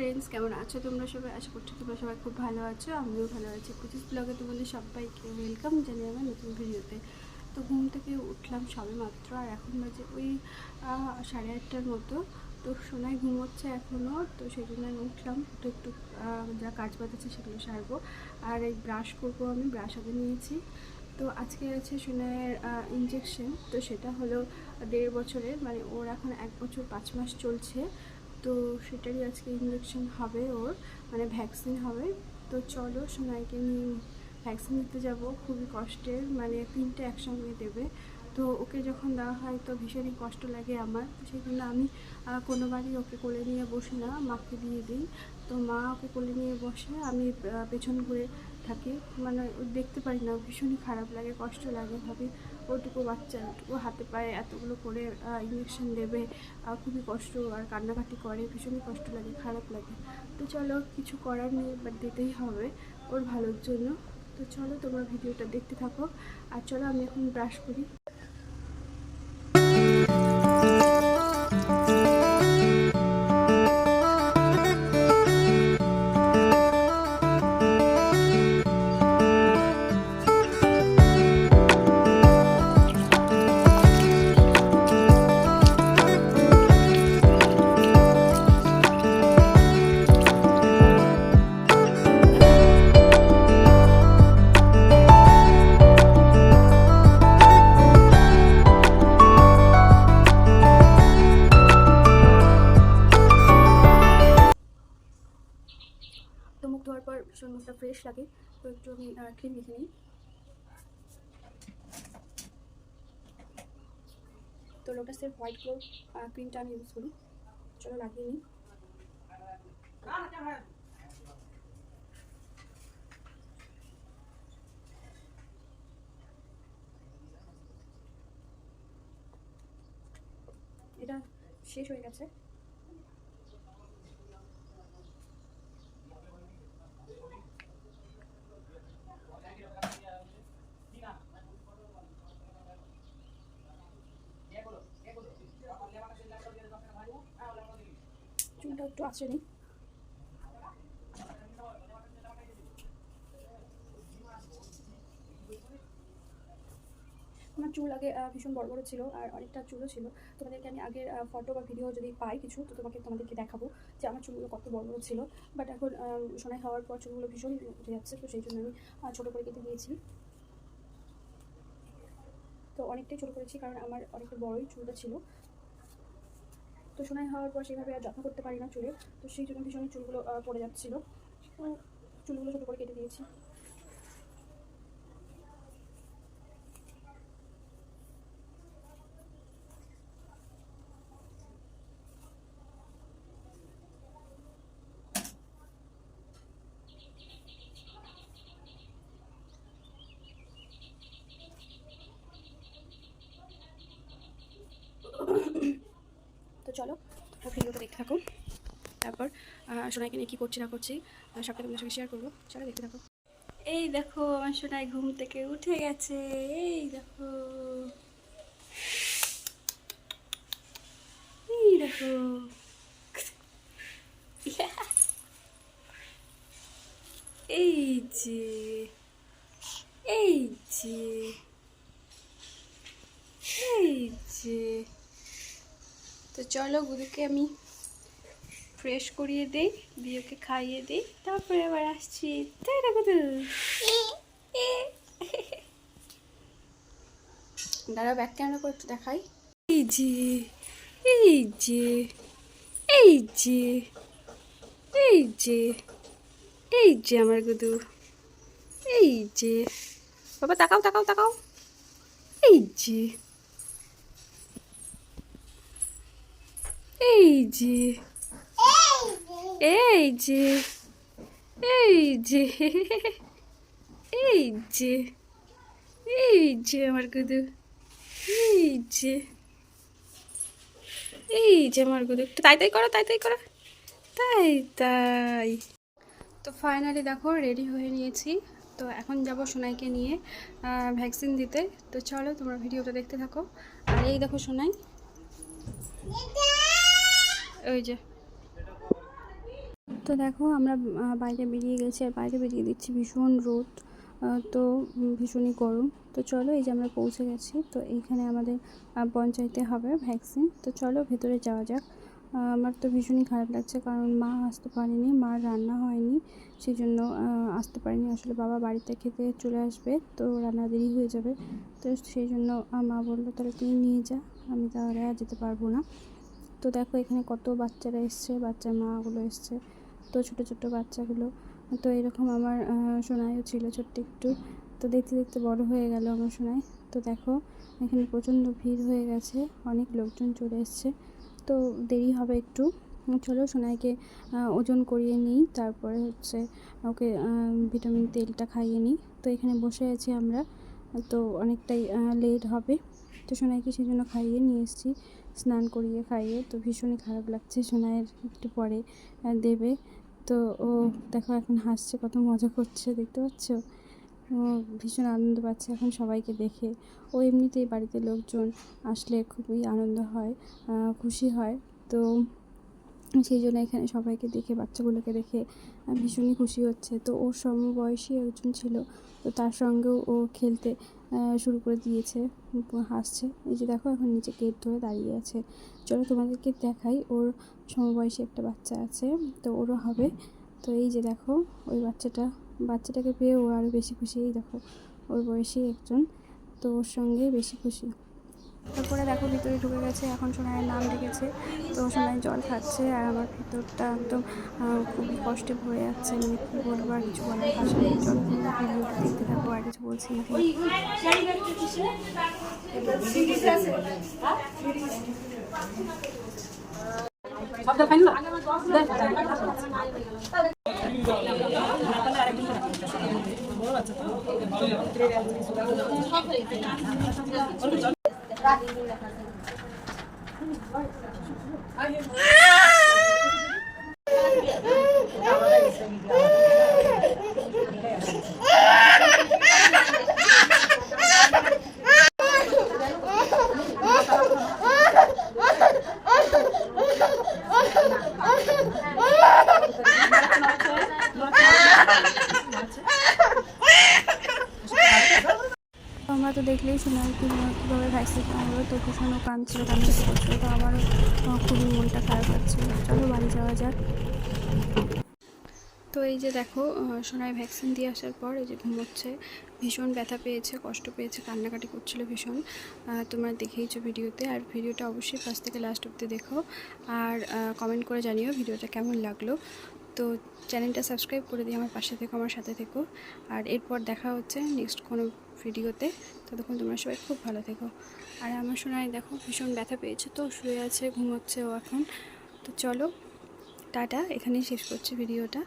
Friends কেমন আছো তোমরা সবাই? আশা করছি তোমরা সবাই খুব ভালো আছো, আমিও ভালো আছি। পঁচিশ ব্লগে তোমাদের সবাইকে ওয়েলকাম জানি আমার নতুন ভিডিওতে। তো ঘুম থেকে উঠলাম সবে মাত্র আর এখন বাজে ওই সাড়ে আটটার মতো। তো সোনায় ঘুমোচ্ছে এখনও তো সেই জন্য আমি উঠলাম একটু একটু যা কাজ বাজ আছে সেগুলো সারবো। আর এই ব্রাশ করব আমি ব্রাশ আগে নিয়েছি। তো আজকে আছে সোনায়ের ইঞ্জেকশন তো সেটা হলো দেড় বছরের মানে ওর এখন এক বছর পাঁচ মাস চলছে। তো সেটারই আজকে ইঞ্জেকশন হবে ওর মানে ভ্যাকসিন হবে। তো চলো সোনাইকে নিয়ে ভ্যাকসিন নিতে যাব, খুবই কষ্টের মানে তিনটে একসঙ্গে দেবে। তো ওকে যখন দেওয়া হয় তো ভীষণই কষ্ট লাগে আমার। সেই জন্য আমি কোনোবারই ওকে কোলে নিয়ে বসি না, মাকে দিয়ে দিই। তো মা ওকে কোলে নিয়ে বসে আমি পেছন ঘুরে থাকি মানে দেখতে পারি না, ভীষণই খারাপ লাগে, কষ্ট লাগে, ভাবে ওটুকু বাচ্চা, ওটুকু হাতে পায়ে এতগুলো করে ইঞ্জেকশন দেবে খুবই কষ্ট আর কান্নাকাটি করে, ভীষণই কষ্ট লাগে, খারাপ লাগে। তো চলো, কিছু করার নেই বাট দিতেই হবে, ওর ভালোর জন্য। তো চলো, তোমরা ভিডিওটা দেখতে থাকো। আর চলো, আমি এখন ব্রাশ করি। ভীষণ মুখটা ফ্রেশ লাগে, তো একটু আমি ক্রিম লিখে নিই। তো লোটাসের হোয়াইট গ্লো ক্রিমটা আমি ইউজ করি। চলো লাগিয়ে নিই। এটা শেষ হয়ে গেছে। আঁচড়ে আমার চুল আগে ভীষণ বড় বড় ছিল আর অনেকটা চুলও ছিল। তোমাদেরকে আমি আগের ফটো বা ভিডিও যদি পাই কিছু, তো তোমাকে, তোমাদেরকে দেখাবো যে আমার চুলগুলো কত বড় বড় ছিল। বাট এখন সোনাই হওয়ার পর চুলগুলো ভীষণ উঠে যাচ্ছে, তো সেই জন্য আমি ছোটো করে কেটে দিয়েছি। তো অনেকটাই ছোটো করেছি কারণ আমার অনেকটা বড়ই চুলটা ছিল। তো সোনাই হওয়ার পর সেভাবে আর যত্ন করতে পারি না চুলে। তো সেই জন্য ভীষণ চুলগুলো পড়ে যাচ্ছিল। চুলগুলো ছোটো করে কেটে দিয়েছি তো চলো তোমরা ভিডিওটা দেখতে থাকো। তারপর সোনাইকে নিয়ে কী করছি না করছি সবটা তোমাদের সঙ্গে শেয়ার করব। চলো দেখতে থাকো। এই দেখো, আমার সোনাই ঘুম থেকে উঠে গেছে। এই দেখো। এই দেখো। এই যে এই যে এই যে। তো চলো, গুরুকে আমি ফ্রেশ করিয়ে দিই, দিয়ে ওকে খাইয়ে দিই, তারপরে আবার আসছি। তাই গুরু দাঁড়া ব্যাক ক্যামেরা করে একটু দেখাই। এই যে এই যে এই যে এই যে এই যে আমার গুদু, এই যে। বাবা, তাকাও তাকাও তাকাও। এই যে এই যে। এই যে এই যে এই যে এই যে আমার গুদু, এই যে এই যে আমার গুদু। একটু তাই তাই করো, তাই তাই করো, তাই তাই। তো ফাইনালি দেখো রেডি হয়ে নিয়েছি। তো এখন যাব সোনাইকে নিয়ে ভ্যাকসিন দিতে। তো চলো তোমরা ভিডিওটা দেখতে থাকো। আর এই দেখো সোনাই। ওই যে। তো দেখো আমরা বাইরে বেরিয়ে গেছি আর বাইরে বেরিয়ে দিচ্ছি ভীষণ রোদ। তো ভীষণই গরম। তো চলো এই যে আমরা পৌঁছে গেছি, তো এইখানে আমাদের পঞ্চায়েতে হবে ভ্যাকসিন। তো চলো ভেতরে যাওয়া যাক। আমার তো ভীষণই খারাপ লাগছে কারণ মা আসতে পারেনি, মার রান্না হয়নি সেই জন্য আসতে পারেনি। আসলে বাবা বাড়িতে খেতে চলে আসবে, তো রান্না দেরি হয়ে যাবে। তো সেই জন্য মা বলল, তাহলে তুই নিয়ে যা, আমি তাহলে আর যেতে পারব না। তো দেখো এখানে কত বাচ্চারা এসছে, বাচ্চার মাগুলো এসছে। তো ছোটো ছোটো বাচ্চাগুলো। তো এরকম আমার সোনাইও ছিল ছোট্ট একটু। তো দেখতে দেখতে বড় হয়ে গেল আমার সোনাই। তো দেখো, এখানে প্রচণ্ড ভিড় হয়ে গেছে। অনেক লোকজন চলে এসছে। তো দেরি হবে একটু। চলো সোনাইকে ওজন করিয়ে নিই। তারপরে হচ্ছে ওকে ভিটামিন তেলটা খাইয়ে নিই। তো এখানে বসে আছি আমরা। তো অনেকটাই লেট হবে। তো সোনাইকে সেই জন্য খাইয়ে নিয়ে এসেছি। স্নান করিয়ে খাইয়ে। তো ভীষণই খারাপ লাগছে। সোনাইয়ের একটু পরে দেবে। তো ও দেখো এখন হাসছে, কত মজা করছে, দেখতে পাচ্ছ? ও ভীষণ আনন্দ পাচ্ছে এখন সবাইকে দেখে। ও এমনিতেই বাড়িতে লোকজন আসলে খুবই আনন্দ হয় খুশি হয়। তো সেই জন্য এখানে সবাইকে দেখে, বাচ্চাগুলোকে দেখে ভীষণই খুশি হচ্ছে। তো ওর সমবয়সী একজন ছিল, তো তার সঙ্গেও ও খেলতে শুরু করে দিয়েছে, হাসছে। এই যে দেখো, এখন নিচে গেট ধরে দাঁড়িয়ে আছে। চলো তোমাদেরকে দেখাই, ওর সমবয়সী একটা বাচ্চা আছে, তো ওরও হবে। তো এই যে দেখো, ওই বাচ্চাটা, বাচ্চাটাকে পেয়ে ও আরও বেশি খুশি। দেখো, ওর বয়সী একজন, তো ওর সঙ্গে বেশি খুশি। তারপরে দেখো ভিতরে ঢুকে গেছে, এখন সোনাইয়ের নাম ডেকেছে তো সোনাই জল খাচ্ছে আর আমার ভিতরটা একদম খুবই কষ্টে ভরে যাচ্ছে। মানে কী বলব আর কিছু বলার নেই। চলো দেখতে থাকব আর কিছু বলছি না। Ayun. তো কীভাবে ভ্যাকসিন হলো তো ভীষণও কাঁদছিল করছিল তো আমারও খুবই মনটা খারাপ লাগছিল। চলো বাড়ি যাওয়া যাক। তো এই যে দেখো সোনায় ভ্যাকসিন দিয়ে আসার পর এই যে ঘুমোচ্ছে, ভীষণ ব্যথা পেয়েছে, কষ্ট পেয়েছে, কান্নাকাটি করছিল ভীষণ। তোমরা দেখেইছো ভিডিওতে, আর ভিডিওটা অবশ্যই ফার্স্ট থেকে লাস্ট অব্দি দেখো। আর কমেন্ট করে জানিও ভিডিওটা কেমন লাগল। তো চ্যানেলটা সাবস্ক্রাইব করে দিয়ে আমার পাশে থেকো, আমার সাথে থেকো। আর এরপর দেখা হচ্ছে নেক্সট কোনো ভিডিওতে। ততক্ষণ তোমরা সবাই খুব ভালো থেকো। আর আমার সোনায় দেখো ভীষণ ব্যথা পেয়েছে তো, শুয়ে আছে, ঘুমোচ্ছে ও এখন। তো চলো, টাটা, এখানেই শেষ করছি ভিডিওটা।